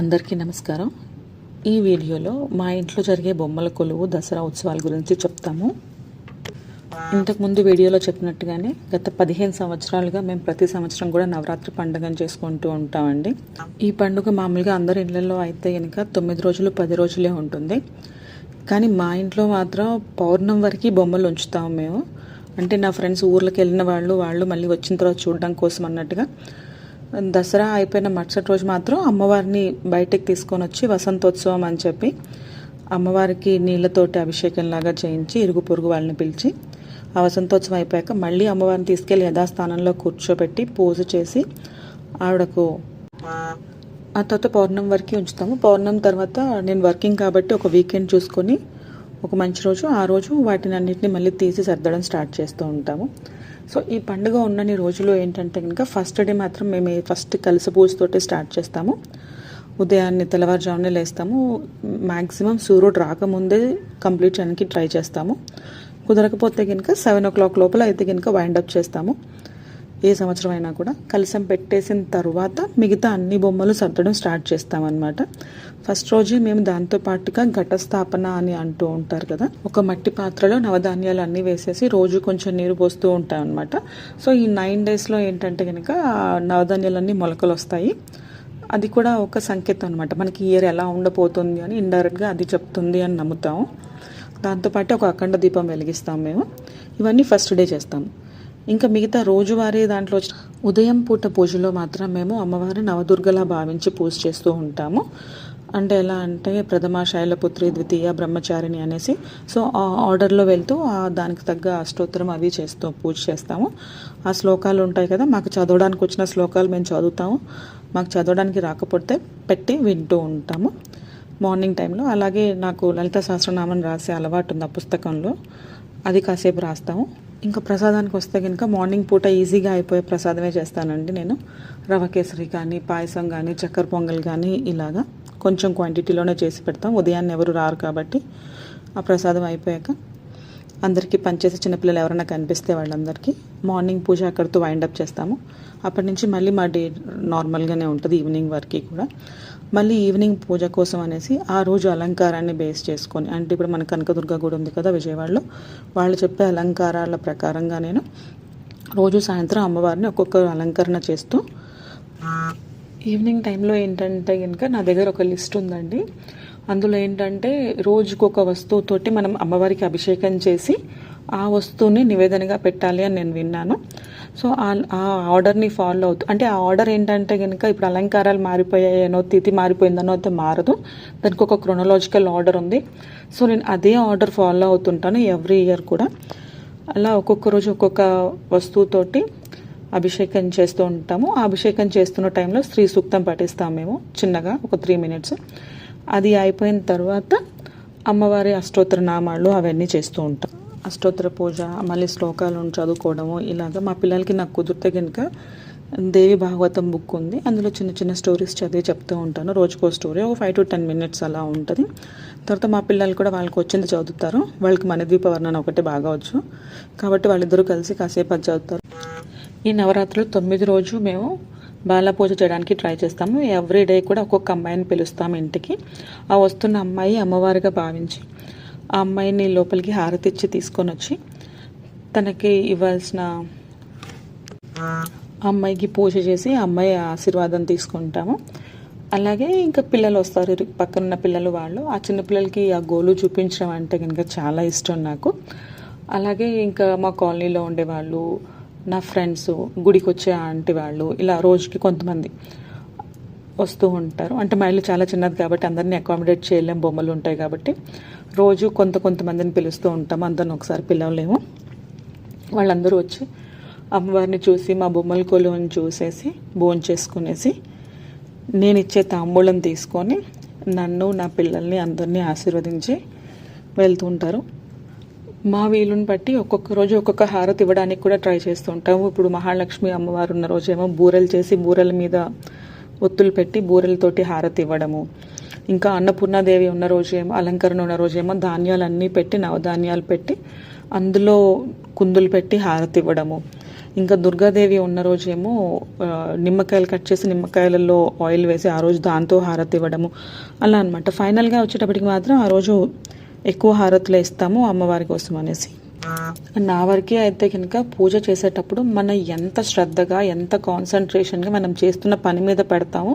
అందరికీ నమస్కారం. ఈ వీడియోలో మా ఇంట్లో జరిగే బొమ్మల కొలువు దసరా ఉత్సవాల గురించి చెప్తాము. ఇంతకుముందు వీడియోలో చెప్పినట్టుగానే గత పదిహేను సంవత్సరాలుగా మేము ప్రతి సంవత్సరం కూడా నవరాత్రి పండుగను చేసుకుంటూ ఉంటామండి. ఈ పండుగ మామూలుగా అందరి ఇళ్ళలో అయితే కనుక తొమ్మిది రోజులు పది రోజులే ఉంటుంది. కానీ మా ఇంట్లో మాత్రం పౌర్ణం వరకు బొమ్మలు ఉంచుతాము మేము. అంటే నా ఫ్రెండ్స్ ఊర్లకు వెళ్ళిన వాళ్ళు వాళ్ళు మళ్ళీ వచ్చిన తర్వాత చూడడం కోసం అన్నట్టుగా. దసరా అయిపోయిన మరుసటి రోజు మాత్రం అమ్మవారిని బయటకు తీసుకొని వచ్చి వసంతోత్సవం అని చెప్పి అమ్మవారికి నీళ్ళతోటి అభిషేకం లాగా చేయించి ఇరుగు పొరుగు వాళ్ళని పిలిచి ఆ వసంతోత్సవం అయిపోయాక మళ్ళీ అమ్మవారిని తీసుకెళ్ళి యథాస్థానంలో కూర్చోబెట్టి పూజ చేసి ఆవిడకు ఆ తర్వాత పౌర్ణం వరకు ఉంచుతాము. పౌర్ణం తర్వాత నేను వర్కింగ్ కాబట్టి ఒక వీకెండ్ చూసుకొని ఒక మంచి రోజు ఆ రోజు వాటిని అన్నింటిని మళ్ళీ తీసి సర్దడం స్టార్ట్ చేస్తూ ఉంటాము. సో ఈ పండుగ ఉన్నన్ని రోజులు ఏంటంటే కనుక ఫస్ట్ డే మాత్రం మేము ఫస్ట్ కలిసి పూజతోటి స్టార్ట్ చేస్తాము. ఉదయాన్నే తెల్లవారుజామునే లేస్తాము. మ్యాక్సిమం సూర్యుడు రాకముందే కంప్లీట్ చేయడానికి ట్రై చేస్తాము. కుదరకపోతే కనుక సెవెన్ ఓ క్లాక్ లోపల అయితే కనుక వైండప్ చేస్తాము. ఏ సంవత్సరం అయినా కూడా కలసం పెట్టేసిన తర్వాత మిగతా అన్ని బొమ్మలు సర్దడం స్టార్ట్ చేస్తామన్నమాట. ఫస్ట్ రోజే మేము దాంతో పాటుగా ఘటస్థాపన అని అంటూ ఉంటారు కదా ఒక మట్టి పాత్రలో నవధాన్యాలు అన్నీ వేసేసి రోజు కొంచెం నీరు పోస్తూ ఉంటాం అనమాట సో ఈ నైన్ డేస్లో ఏంటంటే కనుక నవధాన్యాలన్నీ మొలకలు వస్తాయి అది కూడా ఒక సంకేతం అనమాట మనకి ఇయర్ ఎలా ఉండబోతుంది అని ఇండైరెక్ట్గా అది చెప్తుంది అని నమ్ముతాము. దాంతోపాటు ఒక అఖండ దీపం వెలిగిస్తాం మేము. ఇవన్నీ ఫస్ట్ డే చేస్తాము ఇంకా మిగతా రోజువారీ దాంట్లో ఉదయం పూట పూజలో మాత్రం మేము అమ్మవారిని నవదుర్గలా భావించి పూజ చేస్తూ ఉంటాము. అంటే ఎలా అంటే ప్రథమ శైలపుత్రి ద్వితీయ బ్రహ్మచారిణి అనేసి. సో ఆ ఆర్డర్లో వెళ్తూ ఆ దానికి తగ్గ అష్టోత్తరం అవి చేస్తూ పూజ చేస్తాము. ఆ శ్లోకాలు ఉంటాయి కదా మాకు చదవడానికి వచ్చిన శ్లోకాలు మేము చదువుతాము. మాకు చదవడానికి రాకపోతే పెట్టి వింటూ ఉంటాము. మార్నింగ్ టైంలో. అలాగే నాకు లలిత సహస్రనామం రాసే అలవాటు ఉంది ఆ పుస్తకంలో. అది కాసేపు రాస్తాము. ఇంకా ప్రసాదానికి వస్తే కనుక మార్నింగ్ పూట ఈజీగా అయిపోయే ప్రసాదమే చేస్తానండి నేను. రవ కేసరి కానీ పాయసం కానీ చక్కెర పొంగల్ కానీ ఇలాగా కొంచెం క్వాంటిటీలోనే చేసి పెడతాం. ఉదయాన్నే ఎవరు రారు కాబట్టి ఆ ప్రసాదం అయిపోయాక అందరికీ పనిచేసే చిన్నపిల్లలు ఎవరైనా కనిపిస్తే వాళ్ళందరికీ మార్నింగ్ పూజ అక్కడితో వైండప్ చేస్తాము. అప్పటి నుంచి మళ్ళీ మా డే నార్మల్గానే ఉంటుంది ఈవినింగ్ వరకు కూడా. మళ్ళీ ఈవినింగ్ పూజ కోసం అనేసి ఆ రోజు అలంకారాన్ని బేస్ చేసుకొని అంటే ఇప్పుడు మన కనకదుర్గ గుడి ఉంది కదా విజయవాడలో వాళ్ళు చెప్పే అలంకారాల ప్రకారంగా నేను రోజు సాయంత్రం అమ్మవారిని ఒక్కొక్క అలంకరణ చేస్తూ ఈవినింగ్ టైంలో ఏంటంటే కనుక నా దగ్గర ఒక లిస్ట్ ఉందండి. అందులో ఏంటంటే రోజుకు ఒక వస్తువుతోటి మనం అమ్మవారికి అభిషేకం చేసి ఆ వస్తువుని నివేదనగా పెట్టాలి అని నేను విన్నాను. సో ఆ ఆర్డర్ని ఫాలో అవుతూ అంటే ఆ ఆర్డర్ ఏంటంటే కనుక ఇప్పుడు అలంకారాలు మారిపోయాయనో తిథి మారిపోయిందనో అయితే మారదు. దానికి ఒక క్రొనలాజికల్ ఆర్డర్ ఉంది. సో నేను అదే ఆర్డర్ ఫాలో అవుతుంటాను ఎవ్రీ ఇయర్ కూడా. అలా ఒక్కొక్క రోజు ఒక్కొక్క వస్తువుతోటి అభిషేకం చేస్తూ ఉంటాము. ఆ అభిషేకం చేస్తున్న టైంలో స్త్రీ సూక్తం పఠిస్తాం మేము చిన్నగా ఒక త్రీ మినిట్స్. అది అయిపోయిన తర్వాత అమ్మవారి అష్టోత్తర నామాలు అవన్నీ చేస్తూ ఉంటాం. అష్టోత్తర పూజ మళ్ళీ శ్లోకాలను చదువుకోవడము ఇలాగ మా పిల్లలకి నాకు కుదిరితే కనుక దేవి భాగవతం బుక్ ఉంది. అందులో చిన్న చిన్న స్టోరీస్ చదివి చెప్తూ ఉంటాను. రోజుకో స్టోరీ ఒక ఫైవ్ టు టెన్ మినిట్స్ అలా ఉంటుంది. తర్వాత మా పిల్లలు కూడా వాళ్ళకి వచ్చింది చదువుతారు. వాళ్ళకి మనద్వీప వర్ణన ఒకటి బాగా వచ్చు. కాబట్టి వాళ్ళిద్దరూ కలిసి కాసేపు అది చదువుతారు. ఈ నవరాత్రులు తొమ్మిది రోజు మేము బాల పూజ చేయడానికి ట్రై చేస్తాము. ఎవ్రీ డే కూడా ఒక్కొక్క అమ్మాయిని పిలుస్తాము ఇంటికి. ఆ వస్తున్న అమ్మాయి అమ్మవారిగా భావించి ఆ అమ్మాయిని లోపలికి హారతి ఇచ్చి తీసుకొని వచ్చి తనకి ఇవ్వాల్సిన అమ్మాయికి పూజ చేసి అమ్మాయి ఆశీర్వాదం తీసుకుంటాము. అలాగే ఇంకా పిల్లలు వస్తారు. పక్కనున్న పిల్లలు వాళ్ళు. ఆ చిన్న పిల్లలకి ఆ గోలు చూపించడం అంటే కనుక చాలా ఇష్టం నాకు. అలాగే ఇంకా మా కాలనీలో ఉండేవాళ్ళు నా ఫ్రెండ్స్ గుడికి వచ్చే ఆంటీ వాళ్ళు ఇలా రోజుకి కొంతమంది వస్తూ ఉంటారు. అంటే మా ఇల్లు చాలా చిన్నది కాబట్టి అందరినీ అకామిడేట్ చేయలేం బొమ్మలు ఉంటాయి కాబట్టి. రోజు కొంత కొంతమందిని పిలుస్తూ ఉంటాము అందరిని ఒకసారి పిలవలేము. వాళ్ళందరూ వచ్చి అమ్మవారిని చూసి మా బొమ్మల కొలువుని చూసేసి భోజనం చేసుకునేసి నేను ఇచ్చే తాంబూలం తీసుకొని నన్ను నా పిల్లల్ని అందరినీ ఆశీర్వదించి వెళ్తుంటారు మా వీలుని బట్టి ఒక్కొక్క రోజు ఒక్కొక్క హారతి ఇవ్వడానికి కూడా ట్రై చేస్తూ ఉంటాము. ఇప్పుడు మహాలక్ష్మి అమ్మవారు ఉన్న రోజేమో బూరెలు చేసి బూరెల మీద ఒత్తులు పెట్టి బూరెలతోటి హారతి ఇవ్వడము. ఇంకా అన్నపూర్ణాదేవి ఉన్న రోజేమో అలంకరణ ఉన్న రోజేమో ధాన్యాలన్నీ పెట్టి నవధాన్యాలు పెట్టి అందులో కుందులు పెట్టి హారతి ఇవ్వడము. ఇంకా దుర్గాదేవి ఉన్న రోజేమో నిమ్మకాయలు కట్ చేసి నిమ్మకాయలలో ఆయిల్ వేసి ఆ రోజు దాంతో హారతి ఇవ్వడము. అలా అనమాట ఫైనల్గా వచ్చేటప్పటికి మాత్రం ఆ రోజు ఎక్కువ హారతులు ఇస్తాము అమ్మవారి కోసం అనేసి. నా వరకే అయితే కనుక పూజ చేసేటప్పుడు మనం ఎంత శ్రద్ధగా ఎంత కాన్సన్ట్రేషన్గా మనం చేస్తున్న పని మీద పెడతామో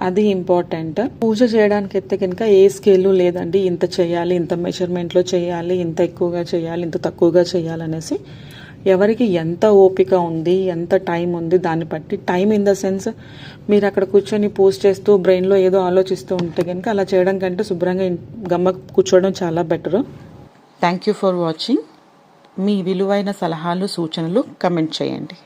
అది ఇంపార్టెంట్ పూజ చేయడానికి అయితే కనుక ఏ స్కేల్ లేదండి. ఇంత చేయాలి ఇంత మెజర్మెంట్లో చేయాలి ఇంత ఎక్కువగా చేయాలి ఇంత తక్కువగా చేయాలి అనేసి ఎవరికి ఎంత ఓపిక ఉంది ఎంత టైం ఉంది దాన్ని బట్టి టైం ఇన్ ద సెన్స్ మీరు అక్కడ కూర్చొని పూజ చేస్తూ బ్రెయిన్లో ఏదో ఆలోచిస్తూ ఉంటే కనుక అలా చేయడం కంటే శుభ్రంగా గమ్మ కూర్చోవడం చాలా better. Thank you for watching. మీ విలువైన సలహాలు సూచనలు కమెంట్ చేయండి.